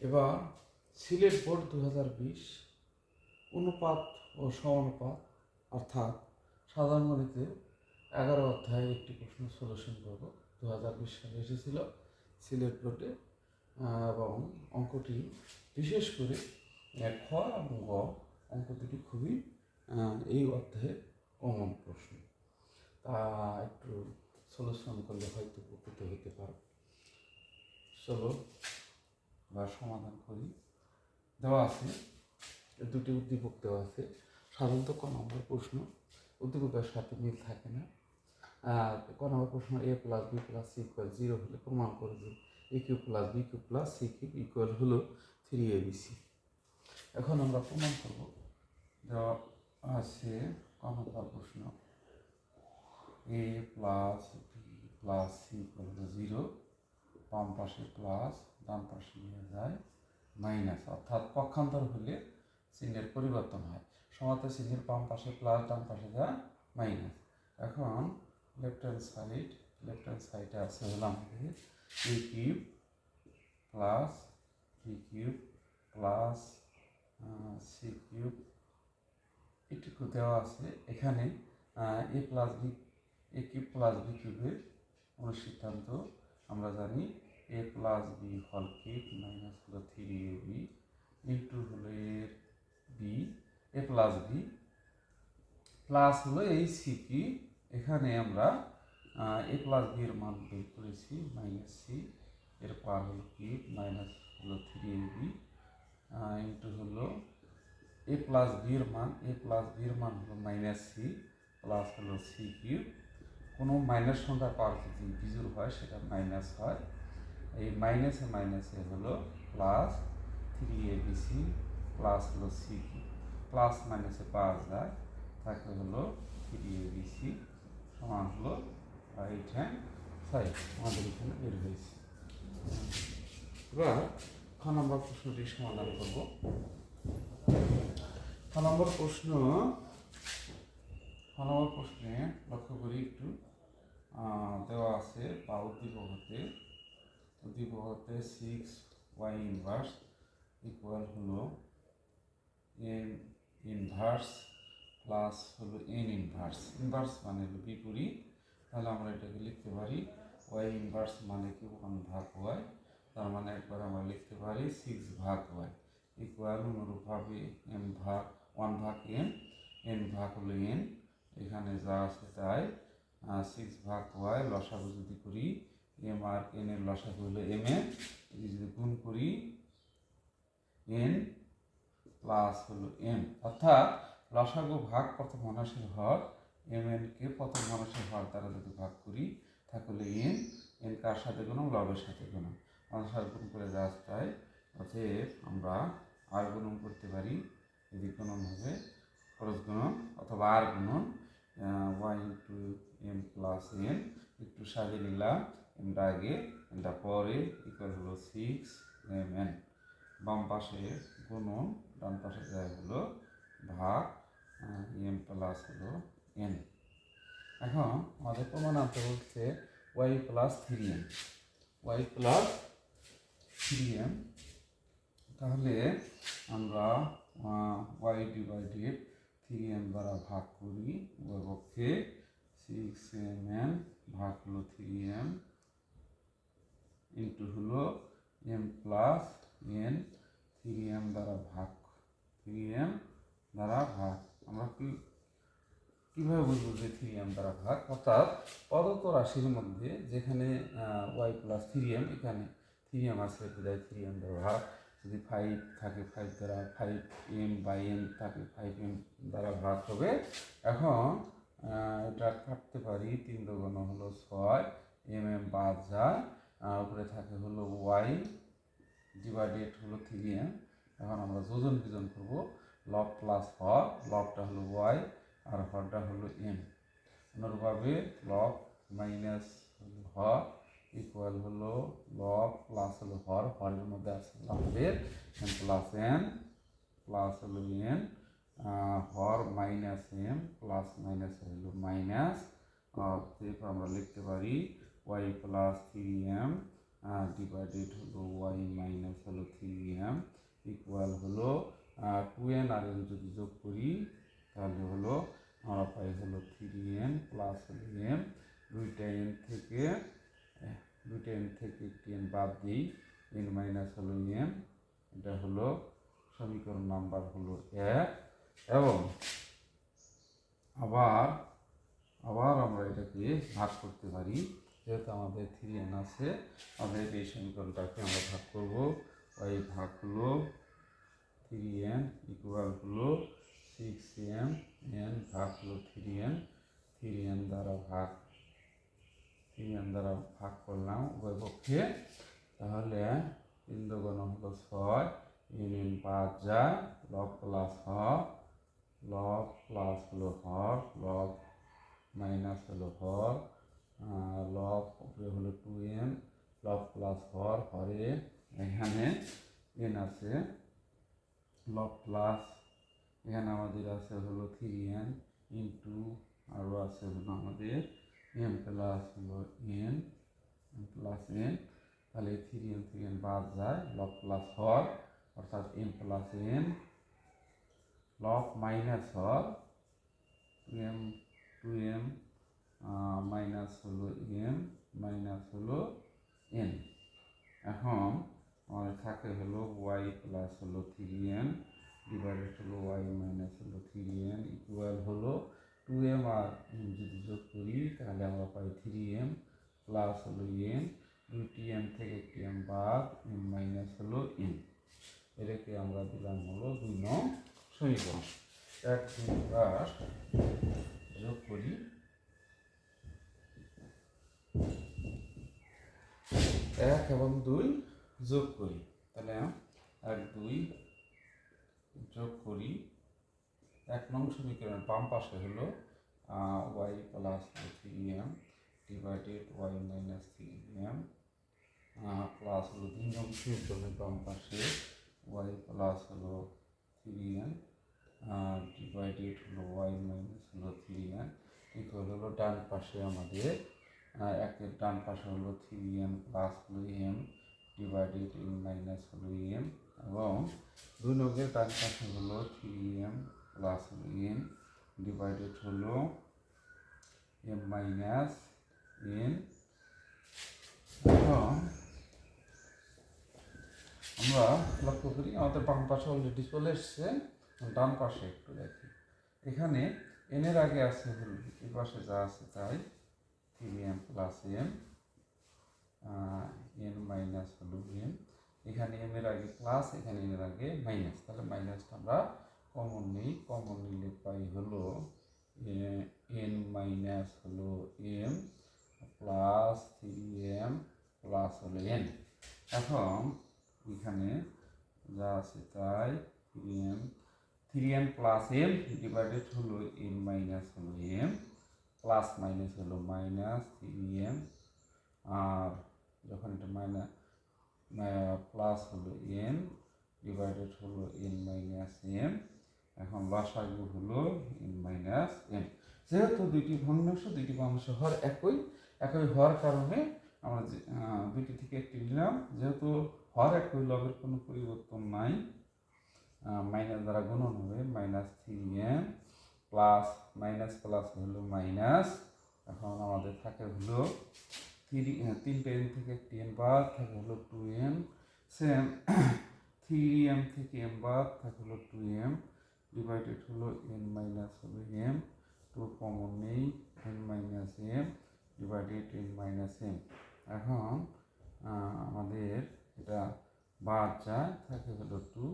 এবার সিলেট বোর্ড দু হাজার বিশ অনুপাত ও সমানুপাত, অর্থাৎ সাধারণ গণিতে এগারো অধ্যায়ে একটি প্রশ্ন সলিউশন করব। দু হাজার বিশ সালে এসেছিল সিলেট বোর্ডে এবং অঙ্কটি বিশেষ করে খ এবং গ, অঙ্ক দুটি খুবই এই অধ্যায়ে কমন প্রশ্ন। তা একটু সলিউশন করলে হয়তো উপকৃত হতে পারো চলো বা সমাধান করি। দেওয়া আছে। দুটি উদ্দীপক দেওয়া আছে। সাধারণত ক নম্বর প্রশ্ন। উদ্দীপকের সাথে মিল থাকে না। আর ক নম্বর প্রশ্ন A plus B plus C equal zero হলে প্রমাণ করে যে A cube plus B cube plus C cube equal হলো থ্রি এ বি সি। এখন আমরা প্রমাণ করব। দেওয়া আছে ক নম্বর প্রশ্ন। A plus B plus C equal zero. বাম পাশে প্লাস ডান পাশে নিয়ে যায় মাইনাস অর্থাৎ পক্ষান্তর হলে চিহ্নের পরিবর্তন হয়। সমাতে চিহ্নের বাম পাশে প্লাস ডান পাশে যায় মাইনাস এখন left hand side left hand সাইডে আছে হলো আমাদের cube plus B cube plus C cube এটুকু দেওয়া আছে। এখানে A plus B A cube plus B কিউবের কোনো সিদ্ধান্ত আমরা জানি। এ প্লাস বি হল কিউব মাইনাস হলো থ্রি এ বি ইন্টু হলো এর B, A plus B. Plus হলো এই সিপি এখানে আমরা এ প্লাস বি এর মান বের করেছি, মাইনাস সি। এর পার হলো কিউব মাইনাস হলো থ্রি এ বি ইন্টু হলো এ প্লাস বি এর মান। এ প্লাস বি এর মান হলো মাইনাস সি, প্লাস হলো সি কিউব। কোনো মাইনাস সংখ্যার পাওয়ার যদি বিজুর হয়, সেটা মাইনাস হয়। মাইনাসে মাইনাসে হলো plus three A B C plus হলো সি প্লাস মাইনাসে পাওয়া যায় তাকে হলো থ্রি এ বি সি সমান হলো রাইট হ্যান্ড সাইড আমাদের এখানে বের হয়েছে। এবার খ নম্বর প্রশ্নটি সমাধান করব। খ নম্বর প্রশ্ন, খ নম্বর প্রশ্নে লক্ষ্য করি একটু দেওয়া আছে বা উদ্দীপক হতে উদ্দীপক হতে সিক্স ওয়াই ইনভার্স ইকুয়াল হলো এন ইনভার্স প্লাস হলো এন ইনভার্স ইনভার্স মানে হলো বিপরীত। তাহলে আমরা এটাকে লিখতে পারি ওয়াই ইনভার্স মানে কি? ওয়ান ভাগ ওয়াই তার মানে একবার আমরা লিখতে পারি সিক্স ভাগ ওয়াই ইকুয়াল অনুরূপভাবে এম ভাগ ওয়ান ভাগ এন এন ভাগ হলো এন এখানে যা আছে তাই। সিক্স ভাগ ওয়াই লসাগু যদি করি এম আর এন এর লসাগু হলো এম এ যদি গুণ করি এন প্লাস হলো এম অর্থাৎ লসাগু ভাগ প্রথম মানুষের হর এম এনকে প্রথম মানুষের হর দ্বারা যদি ভাগ করি, তাহলে এন এন কার সাথে গুণম? লবের সাথে আমাদের সাথে গুণ করে দেওয়া তাই, অতএব আমরা আর গুণন করতে পারি, যদি গুণন হবে, খরচ গুণন অথবা আর গুণন Y into M plus N একটু সাজিয়ে নিলাম। এমটা আগে এমটা পরে ইকুয়াল হলো সিক্স এম এন বাম পাশে গুণন, ডান পাশে যায় হলো ভাগ এম প্লাস হলো এন এখন আমাদের প্রমাণ আনতে বলছে Y plus three M Y plus three M তাহলে আমরা ওয়াই ডিভাইডেড থ্রি এম দ্বারা ভাগ করি, উভয় পক্ষে সিক্স এম এন ভাগ হলো থ্রি এম ইন্টু হলো M plus N three M দ্বারা ভাগ, থ্রি এম দ্বারা ভাগ। আমরা কি, কীভাবে বুঝব যে থ্রি এম দ্বারা ভাগ? অর্থাৎ প্রদত্ত রাশির মধ্যে যেখানে ওয়াই প্লাস থ্রি এম, এখানে থ্রি এম আছে, বিদায় থ্রি এম দ্বারা ভাগ। যদি ফাইভ থাকে, ফাইভ দ্বারা, ফাইভ এম বাই এম থাকে, ফাইভ এম দ্বারা ভাগ হবে। এখন এটা কাটতে পারি, তিন দুগুণ হলো ছয়, এম এম বাদ যায়। উপরে থাকে হলো ওয়াই ডিভাইডেড হলো থ্রি এম এখন আমরা যোজন বিজন করব। লব প্লাস হর লবটা হলো ওয়াই আর হরটা হলো এম অনুরূপভাবে লব মাইনাস হর ইকুয়াল হলো লব প্লাস হলো হর। হরের মধ্যে আছে আমাদের এম প্লাস এন প্লাস হলো এন হর মাইনাস এম প্লাস মাইনাস হলো মাইনাস আমরা লিখতে পারি Y plus three M divided হলো ওয়াই মাইনাস হলো থ্রি এম ইকুয়াল হলো টু এন আর এন যদি যোগ করি, তাহলে হলো আমরা পাই হলো থ্রি এন প্লাস হলো এম দুইটা এন থেকে, দুইটা এন থেকে একটি এন বাদ দিই এন মাইনাস হলো এম এটা হলো সমীকরণ নাম্বার হলো এক, এবং আবার আবার আমরা এটাকে ভাগ করতে পারি যেহেতু আমাদের থ্রি এন আছে, আমাদের এই সমীকরণটাকে আমরা ভাগ করব? ওই ভাগ হলো থ্রি এন ইকুয়াল হলো সিক্স এম এন ভাগ হলো থ্রি এন থ্রি এন দ্বারা ভাগ থ্রি এন দ্বারা ভাগ করলাম উভয় পক্ষে, তাহলে দোকান হলো ছয় এন পাঁচ যায় লব প্লাস হ লব প্লাস হলো হর লব মাইনাস হলো হর লব উপরে হলো টু এন লব প্লাস হর হরে এখানে এন আছে। লব প্লাস এখানে আমাদের আছে হলো থ্রি এন ইন্টু আরও আছে হলো আমাদের এম প্লাস হলো এন প্লাস এন তাহলে থ্রি এন থ্রি এন বাদ যায় লব প্লাস হর অর্থাৎ এম প্লাস এন লব মাইনাস হর two M two M minus হলো এম মাইনাস হলো এন এখন থাকে হলো ওয়াই প্লাস হলো থ্রি এন ডিভাইডেড হলো ওয়াই মাইনাস হলো থ্রি এন ইকুয়াল হলো টু এম আর এম যদি যোগ করি, তাহলে আমরা পাই থ্রি এম প্লাস হলো এন দুইটি এম থেকে একটি এম বাদ এম মাইনাস হলো এন এটাকে আমরা দিলাম হলো দুই নং সমীকরণ। এক, দুই যোগ করি। এক এবং দুই যোগ করি। তাহলে এক, দুই যোগ করি। এক নং সমীকরণের বাম পাশে হলো Y plus three M divided Y minus three M. Plus হলো দুই নং সমীকরণের বাম পাশে ওয়াই প্লাস হলো থ্রি এম। ডিভাইডেড হলো ওয়াই মাইনাস হলো থ্রি এম। ইকুয়াল হলো ডান পাশে আমাদের একের ডান পাশে হলো থ্রি এম প্লাস হলো এম ডিভাইডেড এম মাইনাস হলো এম এবং দুই নগের ডান পাশে হলো থ্রি এম প্লাস হলো এম ডিভাইডেড হলো এম মাইনাস এন এবং আমরা লক্ষ্য করি আমাদের বাম পাশে অলরেডি চলে এসছে, ডান পাশে একটু দেখি। এখানে এনের আগে আছে এই পাশে যা আছে তাই। Three M plus M N minus হলো এম এখানে এম এর আগে প্লাস এখানে এন এর আগে মাইনাস তাহলে মাইনাসটা আমরা কমন নিই। কমন নিলে পাই হলো এন মাইনাস হলো M plus three M plus হলো এন এখন এখানে যা আছে তাই three M three M plus M divided হলো এন মাইনাস হলো এম প্লাস মাইনাস হলো মাইনাস থ্রি এম আর যখন এটা মাইনাস প্লাস হলো এন ডিভাইডেড হলো এন মাইনাস এম এখন লসাগু হলো এন মাইনাস এম যেহেতু দুইটি ভগ্নাংশ দুইটি ভগ্নাংশ হর একই একই হওয়ার কারণে আমরা দুইটি থেকে একটি নিলাম। যেহেতু হর একই লগের কোনো পরিবর্তন নাই মাইনাস দ্বারা গুণন হবে minus three M plus minus plus হলো মাইনাস, এখন আমাদের থাকে হলো থ্রি তিনটে এম থেকে একটি এম বাদ, থাকে হলো two M, same three M থেকে এম বাদ, থাকে হলো টু এম, ডিভাইডেড হলো এন মাইনাস হলো এম টু কমন নেই, N minus M divided N minus M. এখন আমাদের এটা বাদ যায়, থাকে হলো টু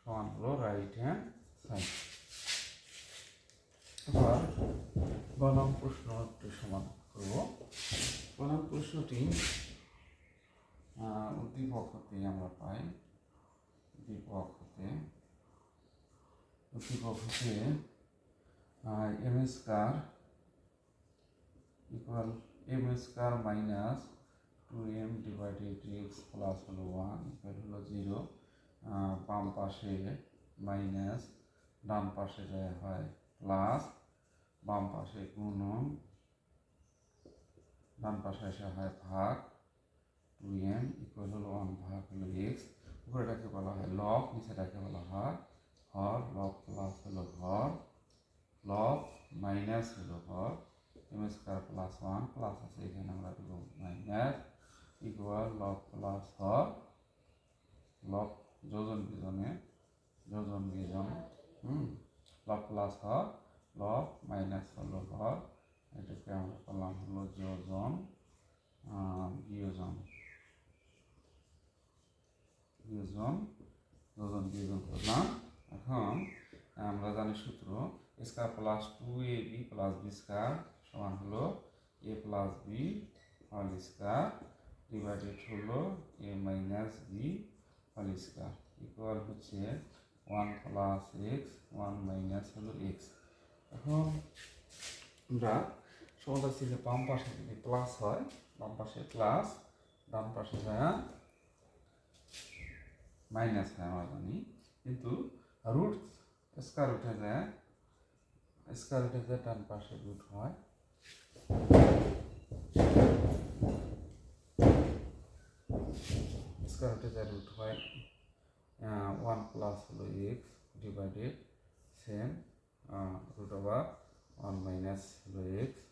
সমান হলো রাইট হ্যান্ড সাইড। এবার বনাম প্রশ্ন একটু সমান করব। বনাম প্রশ্নটি উদ্দীপক হতে আমরা পাই। উদ্দীপক হতে উদ্দীপক হতে M square equal M square minus two M divided X plus হলো ওয়ান ইকুয়াল হলো জিরো বাম পাশে মাইনাস ডান পাশে যায় হয় প্লাস বাম পাশে গুণন, ডান পাশে এসে হয় ভাগ টু এম ইকুয়াল হলো ওয়ান ভাগ হলো এক্স উপরেটাকে বলা হয় লব নিচেটাকে বলা হয় হর লব প্লাস হলো হর লব মাইনাস হলো হর M square plus one plus আছে এখানে আমরা দেবো মাইনাস ইকুয়াল লব প্লাস হর লব যোজন বিজনে যোজন বিজন হুম। লব প্লাস হর লব মাইনাস হলো হর এটাকে আমরা করলাম হলো যোজন বিয়োজন। বিয়োজন, যোজন, বিয়োজন করলাম। এখন আমরা জানি সূত্র square plus two A B plus B square সমান হলো A plus B whole square divided হলো A minus B whole square equal হচ্ছে one plus X one minus হলো এক্স এখন আমরা সমতা ছিল বাম পাশে যদি প্লাস হয়, বাম পাশে প্লাস ডান পাশে যায় মাইনাস হয় আমরা জানি কিন্তু রুট স্কোয়ার উঠে যায় স্কোয়ার উঠে যায় ডান পাশে রুট হয়। স্কোয়ার উঠে যায় রুট হয়। ওয়ান প্লাস হলো X divided same root over one minus হলো এক্স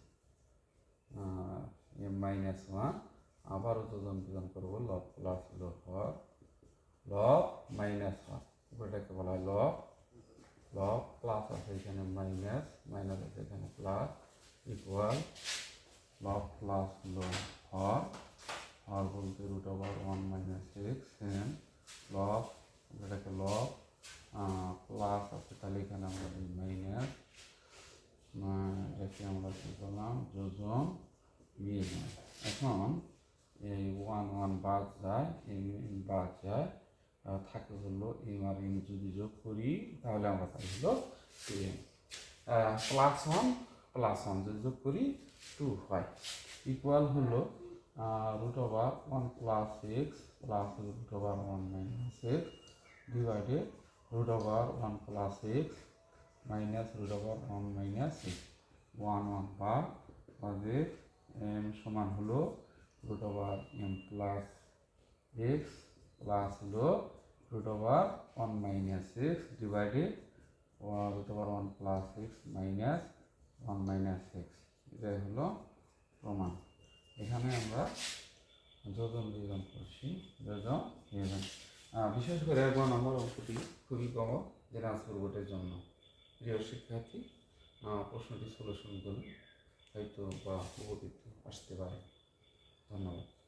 এম মাইনাস ওয়ান আবারও যোজন বিজন করব লব প্লাস হলো হর লব মাইনাস হর উপরেটাকে বলা হয় লব লব প্লাস আছে এখানে মাইনাস মাইনাস আছে এখানে প্লাস ইকুয়াল লব প্লাস হলো হর হর বলতে root over one minus X same লব এটাকে লব প্লাস আছে তাহলে এখানে আমরা মাইনাস এটাকে আমরা কী করলাম যোজন বিয়োজন এখন এই ওয়ান ওয়ান বাদ যায় এম এম বাদ যায় থাকে হলো এম আর এম যদি যোগ করি তাহলে আমরা পাই হলো M plus one plus one যদি যোগ করি টু হয় ইকুয়াল হলো root over one plus X plus root over one minus X divided root over one plus X minus root over one minus X one one বা অতএব M সমান হলো root over M plus X plus হলো root over one minus X divided root over one plus X minus one minus X এটাই হলো প্রমাণ। এখানে আমরা যোজন বিয়োজন করছি, যোজন বিয়োজন। বিশেষ করে এক নম্বর অঙ্কটি খুবই কম, যেটা বোর্ডের জন্য। প্রিয় শিক্ষার্থী প্রশ্নটি সলিউশন করুন হয়তো বা উপকৃত আসতে পারে। ধন্যবাদ।